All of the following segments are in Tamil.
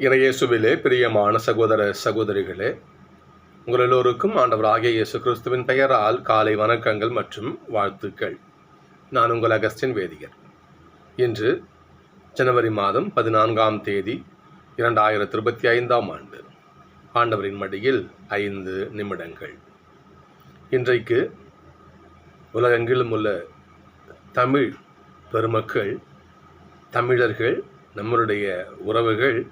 இறையேசுவிலே பிரியமான சகோதர சகோதரிகளே உங்கள் எல்லோருக்கும் ஆண்டவர் ஆகிய இயேசு கிறிஸ்துவின் பெயரால் காலை வணக்கங்கள் மற்றும் வாழ்த்துக்கள். நான் உங்கள் அகஸ்டின் வேதியர். இன்று ஜனவரி மாதம் பதினான்காம் தேதி இரண்டாயிரத்தி இருபத்தி ஐந்தாம் ஆண்டு. ஆண்டவரின் மடியில் ஐந்து நிமிடங்கள். இன்றைக்கு உலகெங்கிலும் உள்ள தமிழ் பெருமக்கள் தமிழர்கள் நம்மளுடைய உறவுகள்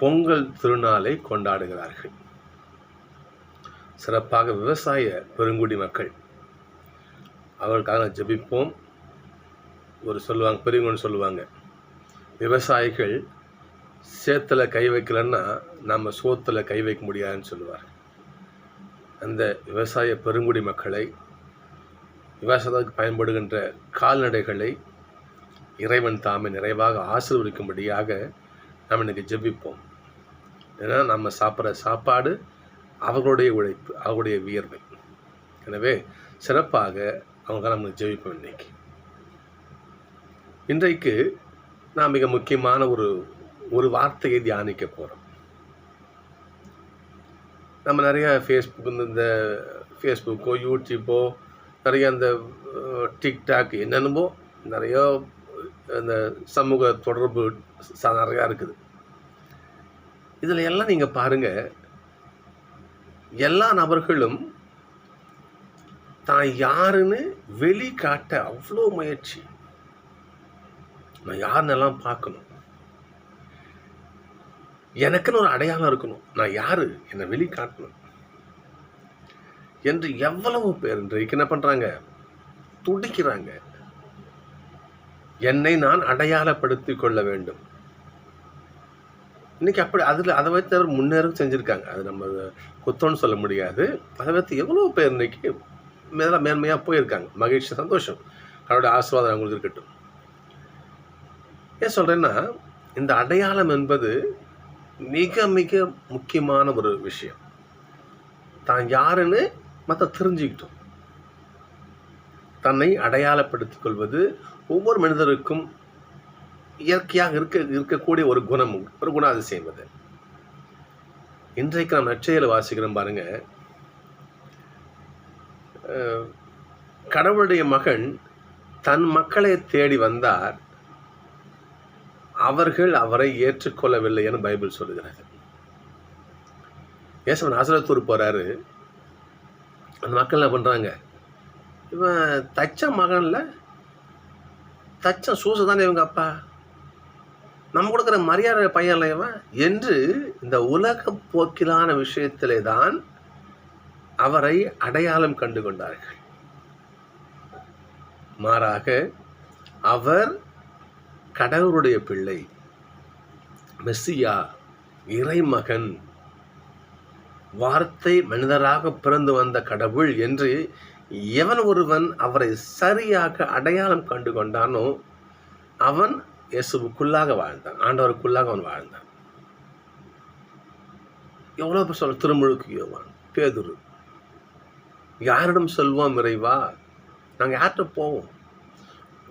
பொங்கல் திருநாளை கொண்டாடுகிறார்கள். சிறப்பாக விவசாய பெருங்குடி மக்கள் அவர்களுக்காக ஜெபிப்போம். ஒரு சொல்லுவாங்க பெரியவங்கன்னு சொல்லுவாங்க விவசாயிகள் சேத்துல கை வைக்கலன்னா நம்ம சோத்தில் கை வைக்க முடியாதுன்னு சொல்லுவார் அந்த விவசாய பெருங்குடி மக்களை விவசாயத்துக்கு பயன்படுகின்ற கால்நடைகளை இறைவன் தாமே நிறைவாக ஆசீர்வதிக்கும்படியாக நாம் இன்னைக்கு ஜெபிப்போம். ஏன்னா நம்ம சாப்பிட்ற சாப்பாடு அவர்களுடைய உழைப்பு அவர்களுடைய வியர்வை. எனவே சிறப்பாக அவங்க நம்ம ஜெயிப்போம் இன்றைக்கி இன்றைக்கு நான் மிக முக்கியமான ஒரு ஒரு வார்த்தையை தியானிக்க போகிறோம் நம்ம நிறைய ஃபேஸ்புக் இந்த ஃபேஸ்புக்கோ யூடியூப்போ நிறைய அந்த டிக்டாக் என்னென்னமோ நிறைய அந்த சமூக தொடர்பு நிறையா இருக்குது. இதில் எல்லாம் நீங்கள் பாருங்கள் எல்லா நபர்களும் தான் யாருன்னு வெளிக்காட்ட அவ்வளோ முயற்சி. நான் யாருன்னெல்லாம் பார்க்கணும்? எனக்குன்னு ஒரு அடையாளம் இருக்கணும். நான் யாரு? என்னை வெளிக்காட்டணும். என்று எவ்வளவு பேர் இன்றைக்கு என்ன பண்ணுறாங்க துடிக்கிறாங்க. என்னை நான் அடையாளப்படுத்திக் கொள்ள வேண்டும். இன்றைக்கி அப்படி அதில் அதை வைத்து அவர் முன்னேறும் செஞ்சுருக்காங்க. அது நம்ம குத்தம்னு சொல்ல முடியாது. அதை வைத்து எவ்வளோ பேர் இன்னைக்கு மேல மேன்மையாக போயிருக்காங்க. மகிழ்ச்சி சந்தோஷம். அவருடைய ஆசீர்வாதம் அவங்களுக்கு இருக்கட்டும். ஏன் சொல்கிறேன்னா இந்த அடையாளம் என்பது மிக மிக முக்கியமான ஒரு விஷயம். தான் யாருன்னு மற்ற தெரிஞ்சுக்கிட்டோம். தன்னை அடையாளப்படுத்திக் கொள்வது ஒவ்வொரு மனிதருக்கும் இயற்கையாக இருக்க இருக்கக்கூடிய ஒரு குணம் ஒரு குணாதிசயம் அது. இன்றைக்கு நாம் நற்செயலை வாசிக்கிறோம் பாருங்க. கடவுளுடைய மகன் தன் மக்களை தேடி வந்தார். அவர்கள் அவரை ஏற்றுக்கொள்ளவில்லை என பைபிள் சொல்லுகிறது. ஏசவன் ஆசிரத்தூர் போறாரு. அந்த மக்கள் என்ன பண்றாங்க? இவன் தச்ச மகன்ல தச்சன் சூசை தானே இவங்க அப்பா? நம்ம கொடுக்குற மரியாதை பையன்ல என்று இந்த உலக போக்கிலான விஷயத்திலே தான் அவரை அடையாளம் கண்டு கொண்டார்கள். மாறாக அவர் கடவுளுடைய பிள்ளை மெஸ்ஸியா இறைமகன் வார்த்தை மனிதராக பிறந்து வந்த கடவுள் என்று எவன் ஒருவன் அவரை சரியாக அடையாளம் கண்டு கொண்டானோ அவன் இயேசுக்குள்ளாக வாழ்ந்தான். ஆண்டவருக்குள்ளாக அவன் வாழ்ந்தான். எவ்வளோ பேர் சொல்ல திருமுழுக்கு யோவான் பேதுரு யாரிடம் சொல்வோம் இறைவா? நாங்கள் யார்கிட்ட போவோம்?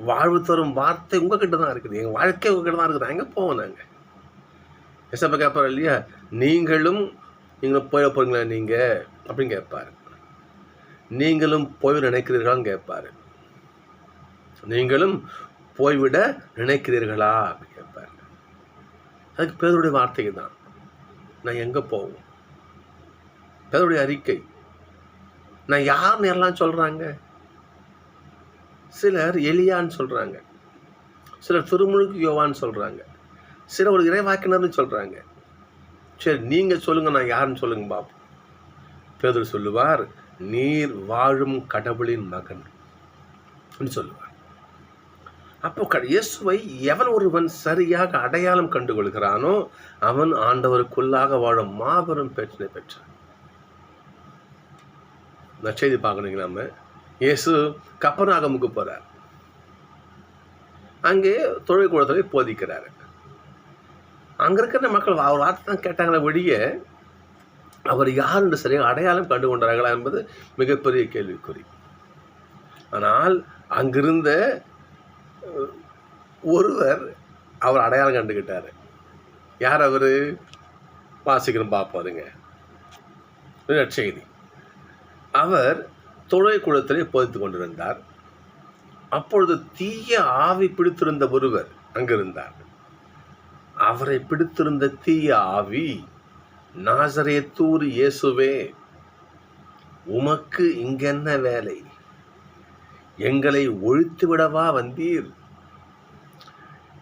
வாழ்வு தரும் வார்த்தை உங்ககிட்ட தான் இருக்குது. எங்கள் வாழ்க்கை உங்ககிட்ட தான் இருக்குது. எங்கே போவோம் நாங்கள் எசப்ப கேட்பார் இல்லையா? நீங்களும் நீங்களும் போயிட போறீங்களா நீங்கள் அப்படின்னு கேட்பாரு நீங்களும் போய் நினைக்கிறீர்களான்னு கேட்பாரு நீங்களும் போய்விட நினைக்கிறீர்களா? அப்படின்னு அதுக்கு பேருடைய வார்த்தை தான் நான் எங்கே போவோம்? பேருடைய அறிக்கை. நான் யாருன்னு எல்லாம் சொல்கிறாங்க சிலர் எலியான்னு சொல்கிறாங்க சிலர் திருமுழுக்கு யோவான்னு சொல்கிறாங்க சிலர் ஒரு இறைவாக்கினர்னு சொல்கிறாங்க சரி நீங்கள் சொல்லுங்கள் நான் யாருன்னு சொல்லுங்க பாப்போம். பேதர் சொல்லுவார் நீர் வாழும் கடவுளின் மகன் சொல்லுவார். அப்போ க இயேசுவை எவன் ஒருவன் சரியாக அடையாளம் கண்டு கொள்கிறானோ அவன் ஆண்டவருக்குள்ளாக வாழும் மாபெரும் பிரச்சனை பெற்றான். நற்செய்தி பார்க்கணுங்க நாம. இயேசு கப்பர்நாகமுக்கு போகிறார் அங்கே தொழில் கூடத்தை போதிக்கிறார். அங்க இருக்கிற மக்கள் அவர் வார்த்தை தான் கேட்டாங்களே வெளிய அவர் யார் என்று சரியாக அடையாளம் கண்டு கொண்டார்களா என்பது மிகப்பெரிய கேள்விக்குறி. ஆனால் அங்கிருந்த ஒருவர் அவர் அடையாளம் கண்டுக்கிட்டாரு யார் அவர்? வாசிக்கணும் பார்ப்பாருங்க செய்தி. அவர் தொலை குளத்திலே பொதித்து கொண்டிருந்தார். அப்பொழுது தீய ஆவி பிடித்திருந்த ஒருவர் அங்கிருந்தார். அவரை பிடித்திருந்த தீய ஆவி நாசரேத்தூர் இயேசுவே உமக்கு இங்கென்ன வேலை? எங்களை ஒழித்து விடவா வந்தீர்?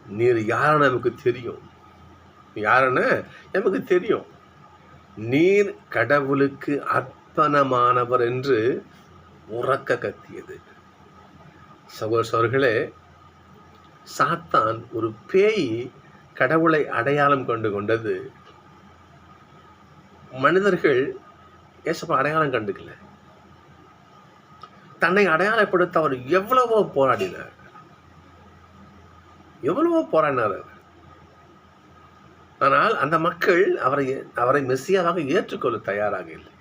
நீர் யாருன்னு நமக்கு தெரியும்? யாருன்னு நமக்கு தெரியும். நீர் கடவுளுக்கு அர்ப்பணமானவர் என்று உறக்க கத்தியது. சகோசர்களே சாத்தான் ஒரு பேய் கடவுளை அடையாளம் கொண்டு கொண்டது. மனிதர்கள் ஏசப்பா அடையாளம் கண்டுக்கல. தன்னை அடையாளப்படுத்த அவர் எவ்வளவோ போராடினார். எவ்வளவோ போராடினார். அவர் ஆனால் அந்த மக்கள் அவரை அவரை மெஸ்ஸியாவாக ஏற்றுக்கொள்ள தயாராக இல்லை.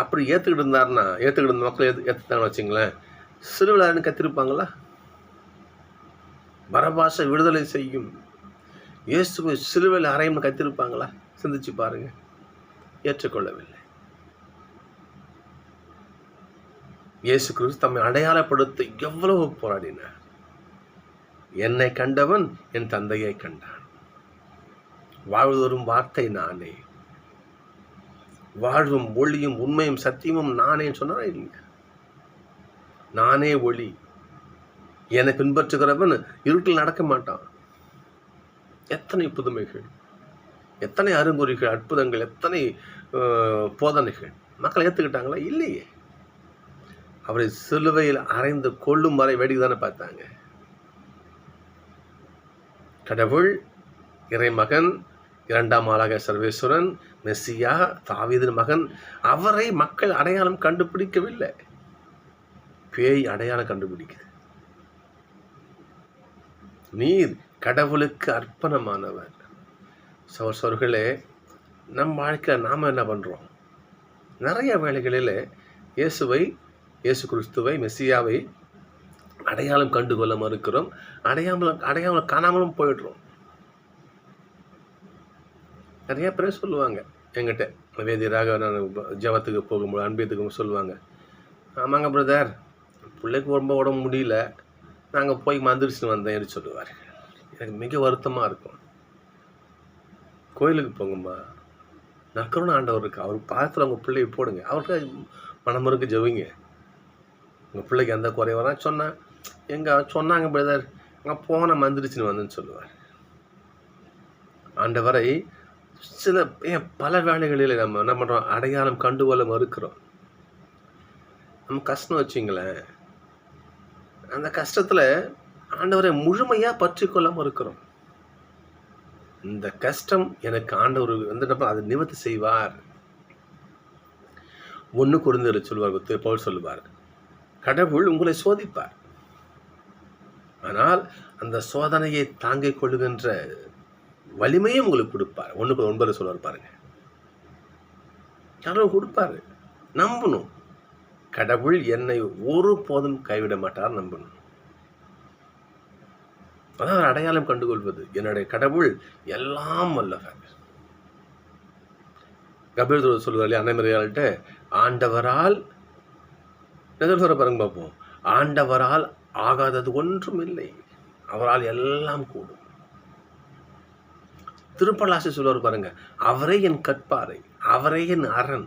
அப்படி ஏற்றுக்கிட்டு இருந்தாருன்னா ஏற்றுக்கிட்டு இருந்த மக்கள் ஏற்று ஏற்றுத்தாங்க வச்சுங்களேன் சிறுவிழான்னு கத்திருப்பாங்களா? பரபாச விடுதலை செய்யும் இயேசுவை சிலுவையில் அறையும்னு கத்திருப்பாங்களா? சிந்திச்சு பாருங்க. ஏற்றுக்கொள்ளவில்லை. இயேசு கிறிஸ்து தம்மை அடையாளப்படுத்த எவ்வளவு போராடினார் என்னை கண்டவன் என் தந்தையை கண்டான். வாழ்வதொரும் வார்த்தை நானே. வாழ்வும் ஒளியும் உண்மையும் சத்தியமும் நானே சொன்னா இல்லைங்க நானே ஒளி. என்னை பின்பற்றுகிறவன் இருட்டில் நடக்க மாட்டான். எத்தனை புதுமைகள் எத்தனை அருங்குறிகள் அற்புதங்கள் எத்தனை போதனைகள் மக்கள் ஏற்றுக்கிட்டாங்களா இல்லையே. அவரை சிலுவையில் அரைந்து கொள்ளும் வரை வேடிக்கை தானே பார்த்தாங்க. கடவுள் இறைமகன் இரண்டாம் ஆளாக சர்வேஸ்வரன் மெஸ்ஸியா தாவீதின் மகன் அவரை மக்கள் அடையாளம் கண்டுபிடிக்கவில்லை. பேய் அடையாளம் கண்டுபிடிக்குது. நீர் கடவுளுக்கு அர்ப்பணமானவர். சோர்களே நம் வாழ்க்கையில் நாம் என்ன பண்ணுறோம் நிறைய வேலைகளில் இயேசுவை இயேசு கிறிஸ்துவை மெஸ்ஸியாவை அடையாளம் கண்டுகொள்ள மறுக்கிறோம். அடையாமல் அடையாமல் காணாமலும் போயிடுறோம். நிறைய பேர் சொல்லுவாங்க எங்கிட்ட வேதியராக நான் ஜபத்துக்கு போகும்போது அன்பியத்துக்கு சொல்லுவாங்க ஆமாங்க பிரதர் பிள்ளைக்கு ரொம்ப உடம்பு முடியல நாங்கள் போய் மந்திரிச்சுன்னு வந்தேன் சொல்லுவார் எனக்கு மிக வருத்தமாக இருக்கும். கோயிலுக்கு போங்கம்மா நற்கருண ஆண்டவர் இருக்கு? அவர் பாதத்தில் உங்கள் பிள்ளையை போடுங்க. அவருக்கு மனமருக்கு ஜவிங்க உங்கள் பிள்ளைக்கு எந்த குறை வரா சொன்னேன். எங்கே சொன்னாங்க பிரதர் அங்கே போன மந்திரிச்சுன்னு வந்தேன்னு சொல்லுவார் ஆண்டவரை சில ஏன் பல வேலைகளில் நம்ம என்ன பண்ணுறோம் அடையாளம் கண்டுகொள்ள மறுக்கிறோம். நம்ம கஷ்டம் வச்சிங்களேன். அந்த கஷ்டத்தில் ஆண்டவரை முழுமையாக பற்றி கொள்ள மறுக்கிறோம். இந்த கஷ்டம் எனக்கு ஆண்டவர் வந்துட்டப்ப அதை நிவர்த்தி செய்வார். ஒன்று குறைந்தர் சொல்லுவார் பவுல் சொல்லுவார். கடவுள் உங்களை சோதிப்பார். ஆனால் அந்த சோதனையை தாங்கிக் கொள்ளுகின்ற வலிமையும் உங்களுக்கு கொடுப்பார். ஒன்றுக்கு ஒன்பது சொல்லுவார் பாருங்க. கடவுள் கொடுப்பாரு. நம்பணும். கடவுள் என்னை ஒரு போதும் கைவிட மாட்டார் நம்பணும். அதான் அடையாளம் கண்டுகொள்வது. என்னுடைய கடவுள் எல்லாம் வல்லவர். கபீர் சொல்லுவார் இல்லையா? அன்னைமறையாள்கிட்ட ஆண்டவரால் சொல்ற பாருங்க பார்ப்போம் ஆண்டவரால் ஆகாதது ஒன்றும் இல்லை. அவரால் எல்லாம் கூடும். திருப்பலாசி சொல்லுவார் பாருங்க அவரே என் கற்பாறை அவரே என் அரண்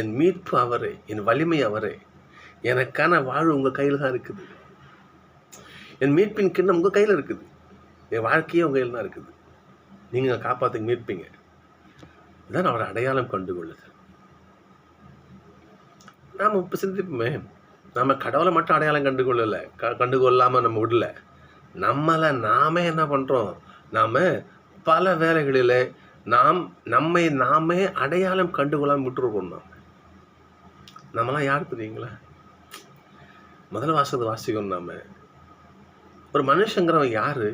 என் மீட்பு அவரே என் வலிமை அவரே. எனக்கான வாழ்வு உங்கள் கையில் தான் இருக்குது. என் மீட்பின் கிண்ணம் உங்கள் கையில் இருக்குது. என் வாழ்க்கையே உங்கள் கையில் தான் இருக்குது. நீங்கள் காப்பாற்றி மீட்பீங்க. இதுதான் அவரை அடையாளம் கண்டு கொள்ளுது நாம் இப்போ சிந்திப்போமே. நம்ம கடவுளை மட்டும் அடையாளம் கண்டு கொள்ளலை க கண்டுகொள்ளாமல் நம்ம விடல. நம்மளை நாமே என்ன பண்ணுறோம் நாம் பல வேலைகளில் நாம் நம்மை நாமே அடையாளம் கண்டுகொள்ளாமல் விட்டுருக்கோம் நாம். நம்மளாம் யார் தெரியுங்களா? முதல் வாசத்தை வாசிக்கணும் நாம். ஒரு மனுஷங்கிறவன் யார்?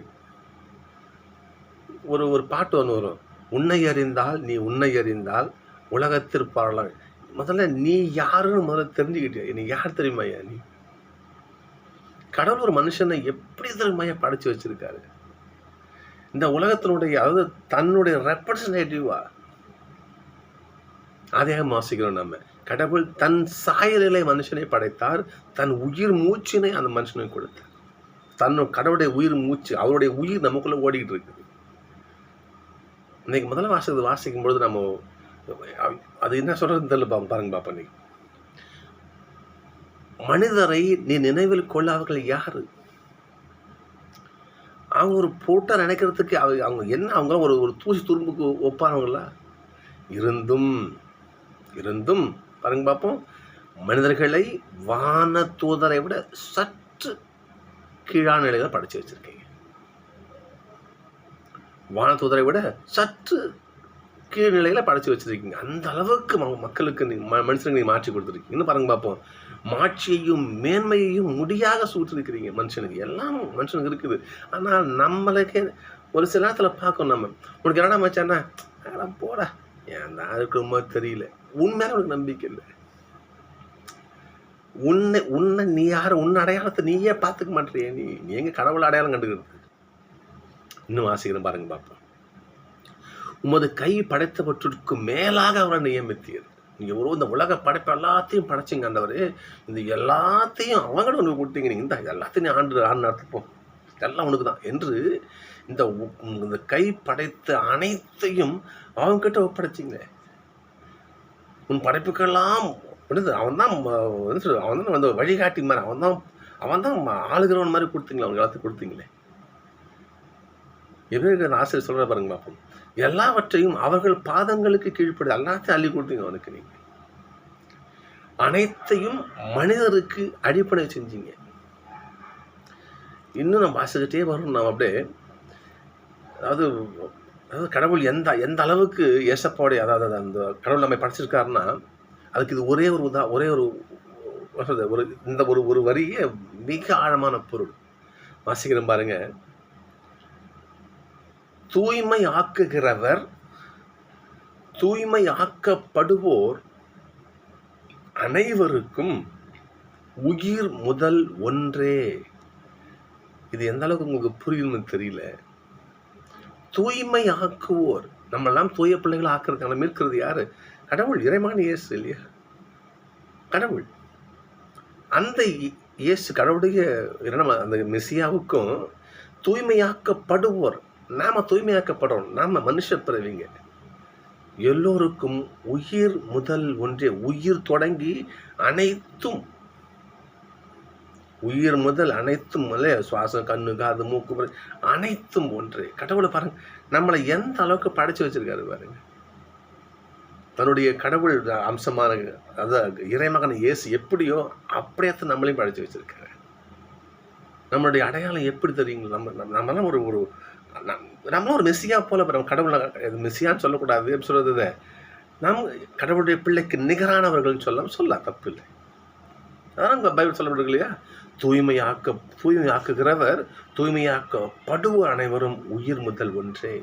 ஒரு ஒரு பாட்டு ஒன்று வரும். உன்னை அறிந்தால் நீ உன்னை அறிந்தால் உலகத்தில் பாடலாம் முதல்ல நீ யாருன்னு முதல்ல தெரிஞ்சுக்கிட்டியா? நீ யார் தெரியுமாயா நீ? கடவுள் ஒரு மனுஷனை எப்படி தெரியுமாயா படைச்சு வச்சிருக்காரு? இந்த உலகத்தினுடைய அதாவது தன்னுடைய ரெப்ரசன்டேட்டிவா அதே வாசிக்கிறோம் நம்ம கடவுள் தன் சாயலிலே மனுஷனை படைத்தார் தன் உயிர் மூச்சினை அந்த மனுஷனுக்கு கொடுத்தார். தன் கடவுளுடைய உயிர் மூச்சு அவருடைய உயிர் நமக்குள்ள ஓடிக்கிட்டு இருக்குது. இன்னைக்கு முதல்ல வாசிக்கிறது வாசிக்கும் பொழுது நம்ம அது என்ன சொல்கிறதுன்னு தெரியல பாருங்க பாப்பா நீ மனிதரை நீ நினைவில் கொள்ளாதவர்கள் யாரு? அவங்க ஒரு போட்டா நினைக்கிறதுக்கு அவங்க அவங்க என்ன அவங்க ஒரு ஒரு தூசி துரும்புக்கு ஒப்பானவங்களா? இருந்தும் இருந்தும் பாருங்க பார்ப்போம். மனிதர்களை வான தூதரை விட சற்று கீழான நிலையில் படைச்சு வச்சிருக்கீங்க. வான தூதரை விட சற்று கீழ் நிலையில் படைச்சி வச்சுருக்கீங்க. அந்த அளவுக்கு மக்களுக்கு நீ ம- மனுஷனுக்கு நீ மாற்றி கொடுத்துருக்கீங்க. இன்னும் பாருங்க பார்ப்போம் மாட்சியையும் மேன்மையையும் முடியாக சூட்டிருக்கிறீங்க மனுஷனுக்கு. எல்லாம் மனுஷனுக்கு இருக்குது. ஆனால் நம்மளுக்கு ஒரு சில நேரத்தில் பார்க்கணும் நம்ம. உனக்கு என்னடா மச்சானா அதெல்லாம் போடா. ஏன் தான் இருக்குமோ தெரியல. உண்மையான உனக்கு நம்பிக்கை இல்லை. உன்னை உன்னை நீ யார்? உன் அடையாளத்தை நீயே பார்த்துக்க மாட்டேறிய நீ. நீ எங்க கடவுள் அடையாளம் கண்டுக்கிறது? இன்னும் ஆசைக்கிறேன் பாருங்க பார்ப்போம் உமது கை படைத்தவற்றிற்கு மேலாக அவரை நியமித்தீர். நீங்கள் ஒரு இந்த உலக படைப்பு எல்லாத்தையும் படைச்சிங்க ஆண்டவர். இந்த எல்லாத்தையும் அவங்கட உனக்கு கொடுத்தீங்க. நீங்க இந்த எல்லாத்தையும் ஆண்டு ஆண்டு நடத்துப்போம் எல்லாம் உனக்கு தான் என்று இந்த இந்த கை படைத்த அனைத்தையும் அவங்க கிட்ட ஒப்படைச்சிங்க உன் படைப்புக்கெல்லாம் என்னது அவன் தான் அவன் தான் வந்து வழிகாட்டி மாதிரி அவன் தான் அவன் தான் ஆளுகிறவன் மாதிரி கொடுத்தீங்களே அவங்க எல்லாத்தையும் கொடுத்தீங்களே. எப்படி ஆசிரியர் சொல்கிற பாருங்க பார்ப்போம் எல்லாவற்றையும் அவர்கள் பாதங்களுக்கு கீழ்ப்படுது. எல்லாத்தையும் அள்ளி கொடுத்தீங்க அவனுக்கு நீங்க. அனைத்தையும் மனிதருக்கு அடிப்படை செஞ்சீங்க. இன்னும் நம்ம வாசிக்கிட்டே வரும் நம்ம அப்படியே அதாவது அதாவது கடவுள் எந்த எந்த அளவுக்கு ஏசப்பாவுடைய அதாவது அந்த கடவுள் நம்மை படைச்சிருக்காருன்னா அதுக்கு இது ஒரே ஒரு உதா ஒரே ஒரு ஒரு இந்த ஒரு ஒரு வரியே மிக ஆழமான பொருள். வாசிக்கிறேன் பாருங்கள் தூய்மை ஆக்குகிறவர் தூய்மை ஆக்கப்படுவோர் அனைவருக்கும் உயிர் முதல் ஒன்றே. இது எந்த அளவுக்கு உங்களுக்கு புரியுதுன்னு தெரியல. தூய்மை ஆக்குவோர் நம்மெல்லாம் தூய பிள்ளைகளை ஆக்குறதுக்கான மீட்கிறது யாரு? கடவுள் இறைமான இயேசு இல்லையா? கடவுள். அந்த இ- இயேசு கடவுளுடைய என்ன அந்த மெசியாவுக்கும் தூய்மையாக்கப்படுவோர். நாம தூய்மையாக்கப்படுறோம் நாம மனுஷ பிறவிங்க. எல்லோருக்கும் உயிர் முதல் ஒன்றே. உயிர் தொடங்கி அனைத்தும். உயிர் முதல் அனைத்தும் இல்லையா சுவாசம் கண்ணு காது மூக்கு அனைத்தும் ஒன்றே. கடவுளை பாருங்க. நம்மளை எந்த அளவுக்கு படைச்சு வச்சிருக்காரு பாருங்க. தன்னுடைய கடவுள் அம்சமான அதாவது இறைமகன் இயேசு எப்படியோ அப்படியே நம்மளையும் படைச்சு வச்சிருக்காரு. நம்மளுடைய அடையாளம் எப்படி தெரியுங்களா? நம்ம நம்மலாம் ஒரு ஒரு நம்மளும் ஒரு மெஸ்ஸியாக போல நம்ம கடவுளை மெஸ்ஸியான்னு சொல்லக்கூடாது அப்படின்னு சொல்றது நாம் கடவுளுடைய பிள்ளைக்கு நிகரானவர்கள் சொல்ல சொல்லலாம் தப்பு இல்லை. அதான் பைபிள் சொல்லப்படுது இல்லையா? தூய்மையாக்க தூய்மையாக்குகிறவர் தூய்மையாக்கப்படுவோர் அனைவரும் உயிர் முதல் ஒன்றே.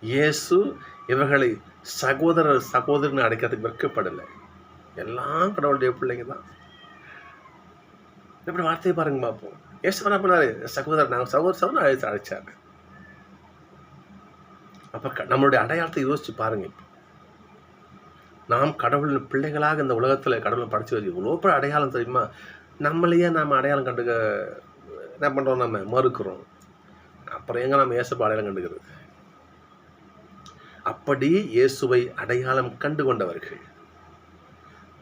இயேசு இவர்களை சகோதரர் சகோதரன் அடைக்கிறதுக்கு வெட்கப்படலை. எல்லாம் கடவுளுடைய பிள்ளைங்க தான். இப்படி வார்த்தையை பாருங்க பார்ப்போம் ஏசு என்ன பண்ணாரு சகோதரர் நாங்கள் சகோதர சகோதரன் அழைத்து அழைச்சாரு அப்போ க- நம்மளுடைய அடையாளத்தை யோசிச்சு பாருங்க நாம் கடவுளின் பிள்ளைகளாக இந்த உலகத்தில் கடவுளை படைச்சி வச்சு இவ்வளோ பேர் அடையாளம் தெரியுமா நம்மளையே நாம் அடையாளம் கண்டுக்க என்ன பண்றோம் நம்ம மறுக்கிறோம் அப்புறம் எங்க நம்ம இயேசுப்பை அடையாளம் கண்டுக்கிறது அப்படி இயேசுவை அடையாளம் கண்டு கொண்டவர்கள்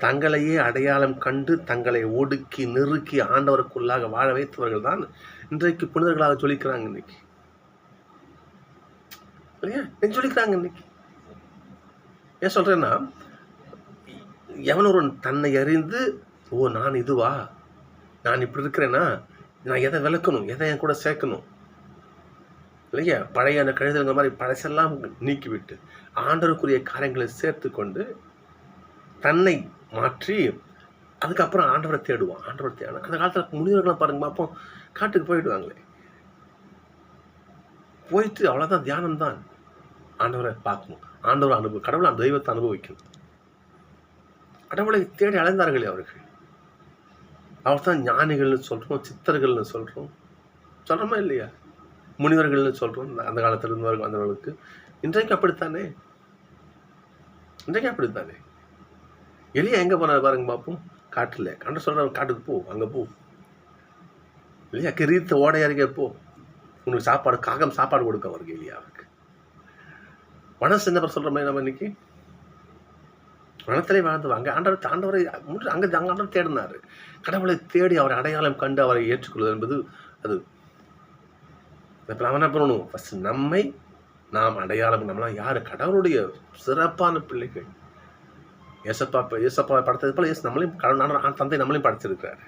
தங்களையே அடையாளம் கண்டு தங்களை ஒடுக்கி நெருக்கி ஆண்டவருக்குள்ளாக வாழ வைத்தவர்கள் தான் இன்றைக்கு புனிதர்களாக சொல்லிக்கிறாங்க இன்னைக்கு. இல்லையா? சொல்லிக்கிறாங்க இன்னைக்கு. ஏன் சொல்றேன்னா எவன் ஒருவன் தன்னை அறிந்து ஓ நான் இதுவா? நான் இப்படி இருக்கிறேன்னா நான் எதை விளக்கணும்? எதை என் கூட சேர்க்கணும்? இல்லையா? பழைய அந்த கழுதுங்கிற மாதிரி பழசெல்லாம் நீக்கிவிட்டு ஆண்டவருக்குரிய காரியங்களை சேர்த்து கொண்டு தன்னை மாற்றி அதுக்கப்புறம் ஆண்டவரை தேடுவான். ஆண்டவரை தேடும் அந்த காலத்தில் முனிவர்களை பாருங்க பார்ப்போம் காட்டுக்கு போயிடுவாங்களே. போயிட்டு அவ்வளோதான் தியானம் தான் ஆண்டவரை பார்க்கணும். ஆண்டவரை அனுபவம் கடவுளை அந்த தெய்வத்தை அனுபவிக்கணும். கடவுளை தேடி அலைந்தார்களே அவர்கள். அவர் தான் ஞானிகள்னு சொல்கிறோம் சித்தர்கள்னு சொல்கிறோம் சொல்கிறோமா இல்லையா? முனிவர்கள்னு சொல்கிறோம் அந்த காலத்தில் இருந்தவர்கள் வந்தவர்களுக்கு. இன்றைக்கு அப்படித்தானே? இன்றைக்கு அப்படித்தானே? எலியா எங்கே போனார் பாருங்க பார்ப்போம் காட்டில். கண்ட சொல்கிற காட்டுக்கு போ அங்கே போ. எலியா கிரீத்த ஓடையாருக்கே போ. உனக்கு சாப்பாடு காகம் சாப்பாடு கொடுக்க அவருக்கு எலியாவுக்கு. மனசு என்ன சொல்கிற மாதிரி நம்ம இன்னைக்கு? வனத்திலே வாழ்ந்துவாங்க ஆண்டவர் ஆண்டவரை முற்று அங்கே அங்கே ஆண்டவர் தேடினார். கடவுளை தேடி அவரை அடையாளம் கண்டு அவரை ஏற்றுக்கொள்வது என்பது அது. இப்போ நம்ம என்ன பண்ணணும்? ஃபஸ்ட் நம்மை நாம் அடையாளம் நம்மளாம் யார்? கடவுளுடைய சிறப்பான பிள்ளைகள். ஏசப்பா ஏசப்பா படைத்தது போல் ஏசு நம்மளையும் கடவுளான தந்தை நம்மளையும் படைச்சிருக்கிறாரு.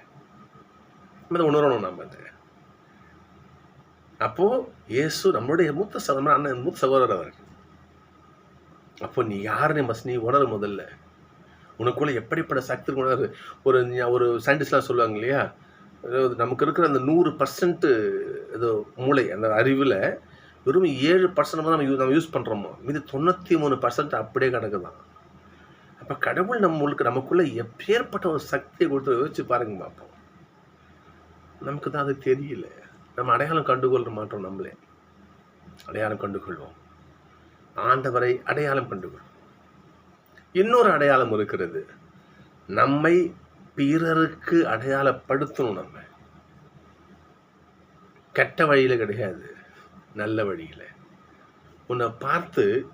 நம்ம உணரணும் நம்ம அது அப்போது இயேசு நம்மளுடைய மூத்த சகோதரன் அண்ணன் மூத்த சகோதரர் அவர் அப்போ நீ யாருன்னு பஸ் நீ உணரு முதல்ல. உனக்குள்ள எப்படிப்பட்ட சக்தி உணரு ஒரு ஒரு சயின்டிஸ்ட்லாம் சொல்லுவாங்க இல்லையா? நமக்கு இருக்கிற அந்த நூறு பர்சன்ட்டு ஏதோ மூளை அந்த அறிவில் வெறும் ஏழு பர்சன்ட் நம்ம யூ நம்ம யூஸ் பண்ணுறோமோ மீது தொண்ணூற்றி மூணு பர்சன்ட் அப்படியே கிடக்குதான். அப்போ கடவுள் நம்மளுக்கு நமக்குள்ளே எப்பேற்பட்ட ஒரு சக்தியை கொடுத்து யோசிச்சு பாருங்க பார்ப்போம் நமக்கு தான் அது தெரியல. நம்ம அடையாளம் கண்டுகொள்ள மாட்டோம் நம்மளே. அடையாளம் கண்டுகொள்வோம். ஆண்டவரை அடையாளம் கண்டுகொள்வோம். இன்னொரு அடையாளம் இருக்கிறது. நம்மை பிறருக்கு அடையாளப்படுத்தணும் நம்ம. கெட்ட வழியில் கிடையாது. நல்ல வழியில். உன்னை பார்த்து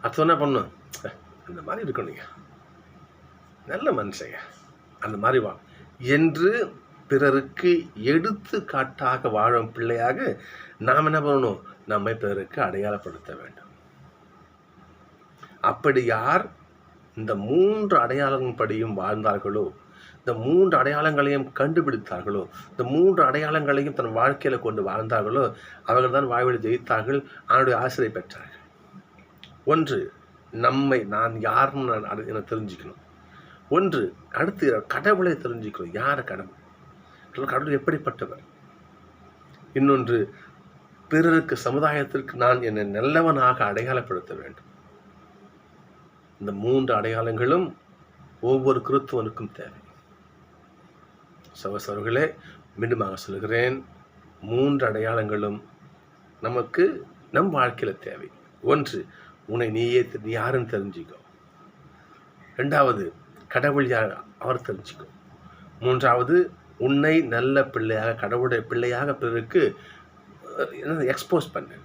அது என்ன பண்ணும் அந்த மாதிரி இருக்கணுங்க நல்ல மனுஷங்க. அந்த மாதிரி வா. என்று பிறருக்கு எடுத்து காட்டாக வாழும் பிள்ளையாக நாம் என்ன பண்ணணும்? நம்மை பிறருக்கு அடையாளப்படுத்த வேண்டும். அப்படி யார் இந்த மூன்று அடையாளங்களின்படியும் வாழ்ந்தார்களோ இந்த மூன்று அடையாளங்களையும் கண்டுபிடித்தார்களோ இந்த மூன்று அடையாளங்களையும் தன் வாழ்க்கையில் கொண்டு வாழ்ந்தார்களோ அவர்கள் தான் வாழ்வில் ஜெயித்தார்கள் அவனுடைய ஆசிரியை பெற்றார்கள். ஒன்று நம்மை நான் யாருன்னு நான் என தெரிஞ்சுக்கணும். ஒன்று அடுத்து கடவுளை தெரிஞ்சுக்கிறோம். யார் கடவுள்? கடவுள் எப்படிப்பட்டவர்? இன்னொன்று பிறருக்கு சமுதாயத்திற்கு நான் என்னை நல்லவனாக அடையாளப்படுத்த வேண்டும். இந்த மூன்று அடையாளங்களும் ஒவ்வொரு கிறித்துவனுக்கும் தேவை. சவசவர்களே மீண்டுமாக சொல்கிறேன் மூன்று அடையாளங்களும் நமக்கு நம் வாழ்க்கையில் தேவை. ஒன்று உன்னை நீயே நீ யாருன்னு தெரிஞ்சுக்கோ. ரெண்டாவது கடவுள் யார்? அவர் தெரிஞ்சுக்கும் மூன்றாவது உன்னை நல்ல பிள்ளையாக கடவுளுடைய பிள்ளையாக பிறருக்கு எக்ஸ்போஸ் பண்ணு.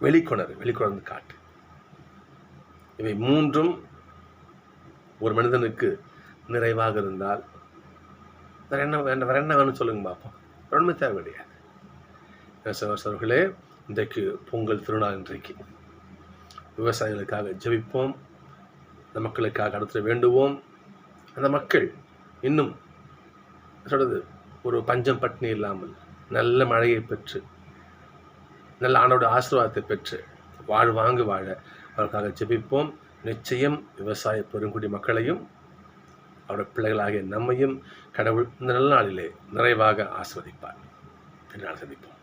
வெளிக்கொணரு வெளிக்கொணர்ந்து காட்டு. இவை மூன்றும் ஒரு மனிதனுக்கு நிறைவாக இருந்தால் வேற என்ன வேண்டாம் வேற என்ன வேணும்னு சொல்லுங்க பார்ப்போம் ஒன்றுமே தேவை கிடையாது சகோசரர்களே இன்றைக்கு பொங்கல் திருநாள் இன்றைக்கு. விவசாயிகளுக்காக ஜெபிப்போம். மக்களுக்காக அடுத்து வேண்டுவோம். அந்த மக்கள் இன்னும் சொல்கிறது ஒரு பஞ்சம் பட்டினி இல்லாமல் நல்ல மழையை பெற்று நல்ல ஆண்டோட ஆசீர்வாதத்தை பெற்று வாழ்வாங்கு வாழ அவருக்காக ஜெபிப்போம். நிச்சயம் விவசாய பெருங்குடி மக்களையும் அவருடைய பிள்ளைகளாகிய நம்மையும் கடவுள் இந்த நல்ல நாளிலே நிறைவாக ஆஸ்வதிப்பார் பின்னால் சந்திப்போம்.